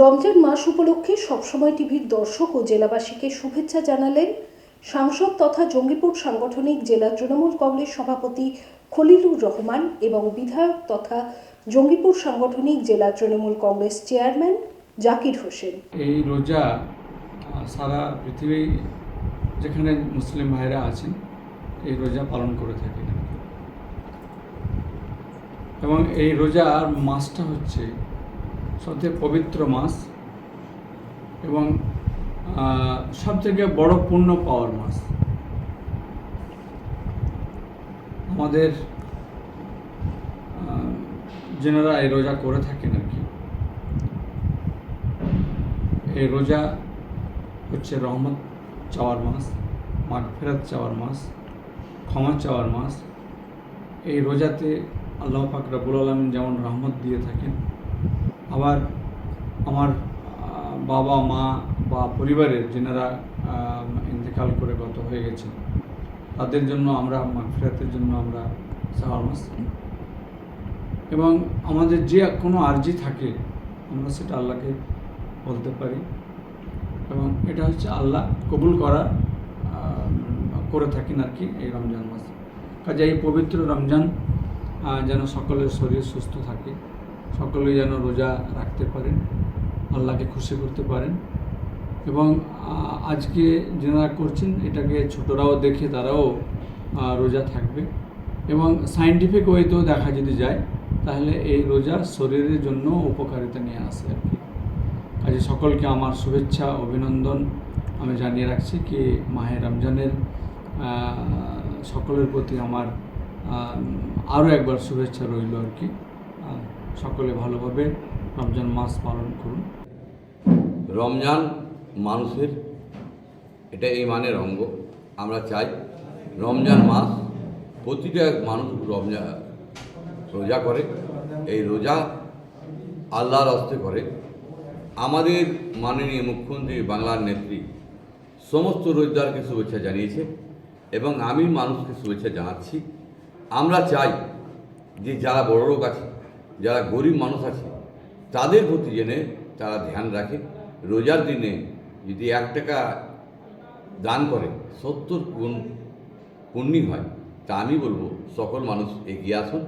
রমজান মাস উপলক্ষে সবসময় টিভির দর্শক ও জেলাবাসীকে শুভেচ্ছা জানালেন সাংসদ তথা জঙ্গিপুর সাংগঠনিক জেলা তৃণমূল কংগ্রেস সভাপতি খলিলুর রহমান এবং বিধায়ক তথা জঙ্গিপুর সাংগঠনিক জেলা তৃণমূল কংগ্রেস চেয়ারম্যান জাকির হোসেন। এই রোজা সারা পৃথিবী যেখানে মুসলিম ভাইরা আছেন, এই রোজা পালন করে থাকেন। এবং এই রোজার মাসটা হচ্ছে সবথেকে পবিত্র মাস এবং সব থেকে বড় পুণ্য পাওয়ার মাস। আমাদের যেনারা এই রোজা করে থাকেন আর কি, এই রোজা হচ্ছে রহমত চাওয়ার মাস, মাগফেরাত চাওয়ার মাস, ক্ষমা চাওয়ার মাস। এই রোজাতে আল্লাহ পাক রাবুল আলমিন যেমন রহমত দিয়ে থাকেন আবার আমার বাবা, মা বা পরিবারের যেনারা ইন্তেকাল করে গত হয়ে গেছেন তাদের জন্য আমরা মাগফেরাতের জন্য আমরা চাওয়ার মাস। এবং আমাদের যে কোনো আর্জি থাকে, আমরা সেটা আল্লাহকে বলতে পারি। এবং এটা হচ্ছে আল্লাহ কবুল করা করে থাকেন আর কি এই রমজান মাসে। কাজে এই পবিত্র রমজান যেন সকলের শরীর সুস্থ থাকে। সকলে যেন রোজা রাখতে পারেন, আল্লাহকে খুশি করতে পারেন। এবং আজকে যারা করছেন, এটাকে ছোটরাও দেখে তারাও রোজা থাকবে। এবং সায়েন্টিফিক ওয়েতেও দেখা যদি যায়, তাহলে এই রোজা শরীরের জন্য উপকারিতা নিয়ে আসে আর কি। কাজে সকলকে আমার শুভেচ্ছা, অভিনন্দন। আমি জানিয়ে রাখছি কি, মাহে রমজানের সকলের প্রতি আমার আরও একবার শুভেচ্ছা রইল আর কি। সকলে ভালোভাবে রমজান মাস পালন করুন। রমজান মানুষের এটা এই মানের অঙ্গ। আমরা চাই রমজান মাস প্রতিটা মানুষ রমজান রোজা করে। এই রোজা আল্লাহর হস্তে করে। আমাদের মাননীয় মুখ্যমন্ত্রী, বাংলার নেত্রী সমস্ত রোজদারকে শুভেচ্ছা জানিয়েছে এবং আমি মানুষকে শুভেচ্ছা জানাচ্ছি। আমরা চাই যে যারা বড় লোক আছে যারা গরিব মানুষ আছে, তাদের প্রতি জেনে তারা ধ্যান রাখে। রোজার দিনে যদি এক টাকা দান করে, সত্তর গুণ পুণ্যি হয়, তা আমি বলব সকল মানুষ এগিয়ে আসুন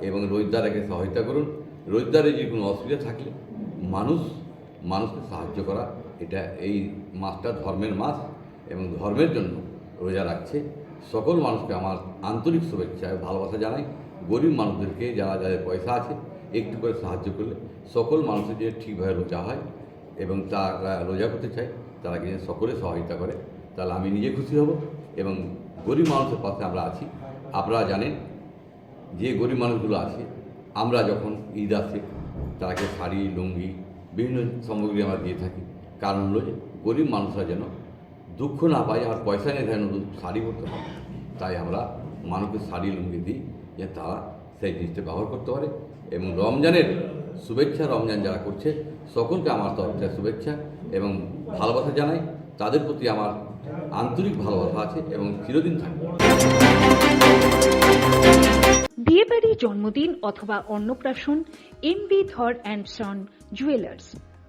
এবং রোজদারাকে সহায়তা করুন। রোজদারে যে কোনো অসুবিধা থাকলে মানুষ, মানুষকে সাহায্য করা, এটা এই মাসটা ধর্মের মাস এবং ধর্মের জন্য রোজা রাখছে। সকল মানুষকে আমার আন্তরিক শুভেচ্ছা ভালোবাসা জানাই। গরিব মানুষদেরকে যারা যাদের পয়সা আছে, একটু করে সাহায্য করলে সকল মানুষের যে ঠিকভাবে রোজা হয় এবং তারা রোজা করতে চায়, তারা কিন্তু সকলে সহায়তা করে। তাহলে আমি নিজে খুশি হব এবং গরিব মানুষের পাশে আমরা আছি। আপনারা জানেন, যে গরিব মানুষগুলো আছে, আমরা যখন ঈদ আসে তাকে শাড়ি, লুঙ্গি, বিভিন্ন সামগ্রী আমরা দিয়ে থাকি। কারণ হলো যে গরিব মানুষরা যেন দুঃখ না পাই আর পয়সা নেই তাই নতুন শাড়ি পরতে হয়, তাই আমরা মানুষকে শাড়ি লুঙ্গি দিই, যে তারা সেই জিনিসটা ব্যবহার করতে পারে। এবং রমজানের শুভেচ্ছা, রমজান যারা করছে, সকলকে আমার তরফ থেকে শুভেচ্ছা এবং ভালোবাসা জানাই। তাদের প্রতি আমার আন্তরিক ভালোবাসা আছে এবং চিরদিন থাকবে। বিয়েবাড়ি জন্মদিন অথবা অন্নপ্রাশন M B Dhar and son, jewellers.